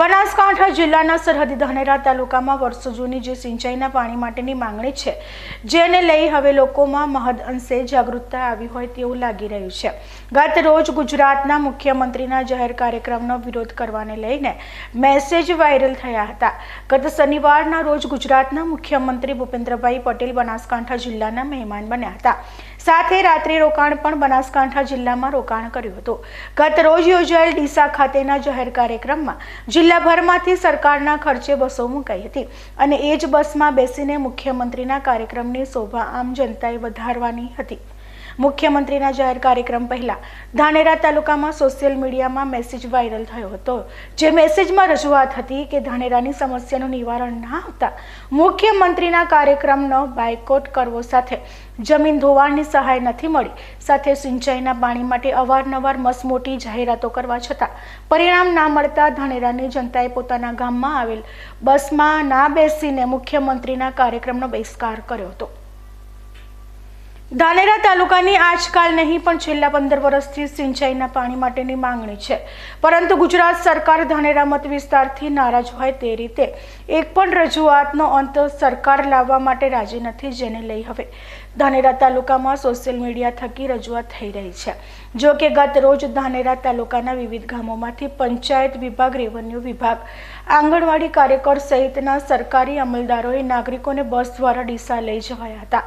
બનાસકાંઠા જિલ્લાના સરહદી ધાનેરા તાલુકામાં વર્ષો જૂની જે સિંચાઈના પાણી માટેની માંગણી છે, જેને લઈ હવે લોકોમાં મહદ અંશે જાગૃતતા આવી હોય તેવું લાગી રહ્યું છે. ગત રોજ ગુજરાતના મુખ્યમંત્રીના જાહેર કાર્યક્રમનો વિરોધ કરવાને લઈને મેસેજ વાયરલ થયા હતા. ગત શનિવારના રોજ ગુજરાતના મુખ્યમંત્રી ભૂપેન્દ્રભાઈ પટેલ બનાસકાંઠા જિલ્લાના મહેમાન બન્યા હતા. સાથે રાત્રિ રોકાણ પણ બનાસકાંઠા જિલ્લામાં રોકાણ કર્યું હતું. ગત રોજ યોજાયેલ ડીસા ખાતેના જાહેર કાર્યક્રમમાં જિલ્લાભરમાંથી સરકારના ખર્ચે બસો મુકાઈ હતી અને એ જ બસમાં બેસીને મુખ્યમંત્રીના કાર્યક્રમની શોભા આમ જનતાએ વધારવાની હતી. મુખ્યમંત્રીના જાહેર કાર્યક્રમ પહેલા. ધાનેરા તાલુકામાં સોશિયલ મીડિયામાં મેસેજ વાયરલ થયો હતો. જે મેસેજમાં રજૂઆત હતી કે ધાનેરાની સમસ્યાનું નિવારણ ના આવતા મુખ્યમંત્રીના કાર્યક્રમનો બાયકોટ કરવો સાથે જમીન ધોવાણની સહાય નથી મળી. સાથે સિંચાઈના પાણી માટે અવારનવાર મસમોટી જાહેરાતો કરવા છતાં પરિણામ ના મળતા ધાનેરાની જનતાએ પોતાના ગામમાં આવેલ બસમાં ના બેસીને મુખ્યમંત્રીના કાર્યક્રમનો બહિષ્કાર કર્યો હતો. ધાનેરા તાલુકાની આજકાલ નહીં, પણ છેલ્લા પંદર વર્ષથી સિંચાઈના પાણી માટેની માંગણી છે. પરંતુ ગુજરાત સરકાર ધાનેરા મત વિસ્તારથી નારાજ હોય તે રીતે એક પણ રજૂઆતનો અંત સરકાર લાવવા માટે રાજી નથી જેને લઈ હવે ધાનેરા તાલુકામાં સોશિયલ મીડિયા થકી રજૂઆત થઈ રહી છે. જો કે ગત રોજ ધાનેરા તાલુકાના વિવિધ ગામોમાંથી પંચાયત વિભાગ, રેવન્યુ વિભાગ, આંગણવાડી કાર્યકર સહિતના સરકારી અમલદારોએ નાગરિકોને બસ દ્વારા ડીસા લઈ જવાયા હતા.